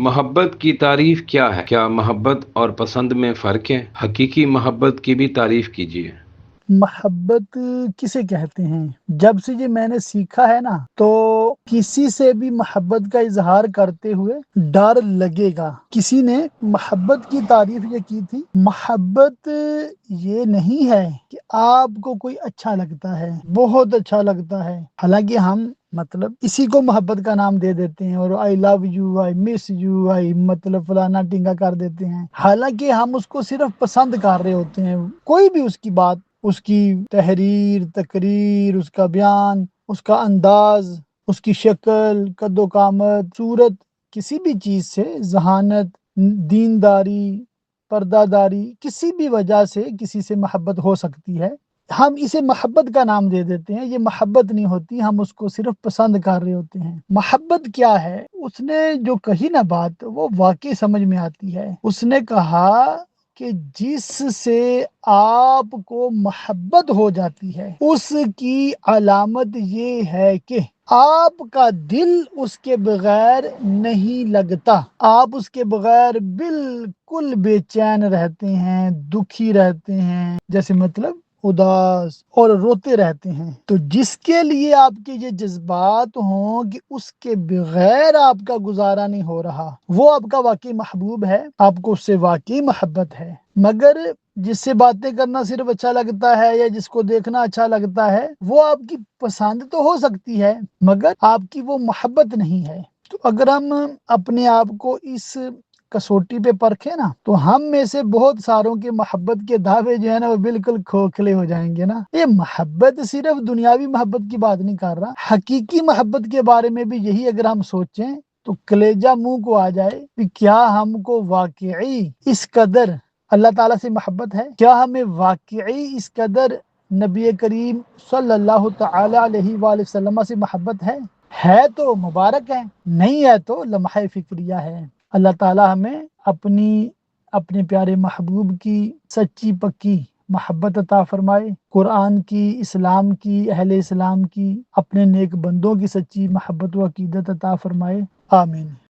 محبت کی تعریف کیا ہے؟ کیا محبت اور پسند میں فرق ہے؟ حقیقی محبت کی بھی تعریف کیجیے محبت کسے کہتے ہیں؟ جب سے یہ میں نے سیکھا ہے نا، تو کسی سے بھی محبت کا اظہار کرتے ہوئے ڈر لگے گا۔ کسی نے محبت کی تعریف یہ کی تھی، محبت یہ نہیں ہے کہ آپ کو کوئی اچھا لگتا ہے، بہت اچھا لگتا ہے۔ حالانکہ ہم مطلب اسی کو محبت کا نام دے دیتے ہیں اور آئی love you I miss you آئی مطلب فلانا ٹنگا کر دیتے ہیں۔ حالانکہ ہم اس کو صرف پسند کر رہے ہوتے ہیں، کوئی بھی اس کی بات اس کی تحریر، تقریر، اس کا بیان، اس کا انداز، اس کی شکل، قد و قامت، صورت، کسی بھی چیز سے، ذہانت، دینداری پردہ داری کسی بھی وجہ سے کسی سے محبت ہو سکتی ہے۔ ہم اسے محبت کا نام دے دیتے ہیں، یہ محبت نہیں ہوتی، ہم اس کو صرف پسند کر رہے ہوتے ہیں۔ محبت کیا ہے؟ اس نے جو کہی نا بات، وہ واقعی سمجھ میں آتی ہے۔ اس نے کہا کہ جس سے آپ کو محبت ہو جاتی ہے، اس کی علامت یہ ہے کہ آپ کا دل اس کے بغیر نہیں لگتا۔ آپ اس کے بغیر بالکل بے چین رہتے ہیں، دکھی رہتے ہیں۔ جیسے مطلب اداس اور روتے رہتے ہیں۔ تو جس کے لیے آپ کے یہ جذبات ہوں کہ اس کے بغیر آپ کا گزارا نہیں ہو رہا، وہ آپ کا واقعی محبوب ہے، آپ کو اس سے واقعی محبت ہے۔ مگر جس سے باتیں کرنا صرف اچھا لگتا ہے یا جس کو دیکھنا اچھا لگتا ہے، وہ آپ کی پسند تو ہو سکتی ہے، مگر آپ کی وہ محبت نہیں ہے۔ تو اگر ہم اپنے آپ کو اس کسوٹی پہ پرکھے نا، تو ہم میں سے بہت ساروں کے محبت کے دعوے جو ہے نا وہ بالکل کھوکھلے ہو جائیں گے نا۔ یہ محبت صرف دنیاوی محبت کی بات نہیں کر رہا، حقیقی محبت کے بارے میں بھی یہی اگر ہم سوچیں تو کلیجہ منہ کو آ جائے کہ کیا ہم کو واقعی اس قدر اللہ تعالیٰ سے محبت ہے؟ کیا ہمیں واقعی اس قدر نبی کریم صلی اللہ تعالی علیہ وآلہ وسلم سے محبت ہے؟ ہے تو مبارک ہے، نہیں ہے تو لمحہ فکریہ ہے۔ اللہ تعالیٰ ہمیں اپنی، اپنے پیارے محبوب کی سچی پکی محبت عطا فرمائے، قرآن کی، اسلام کی، اہل اسلام کی، اپنے نیک بندوں کی سچی محبت و عقیدت عطا فرمائے۔ آمین۔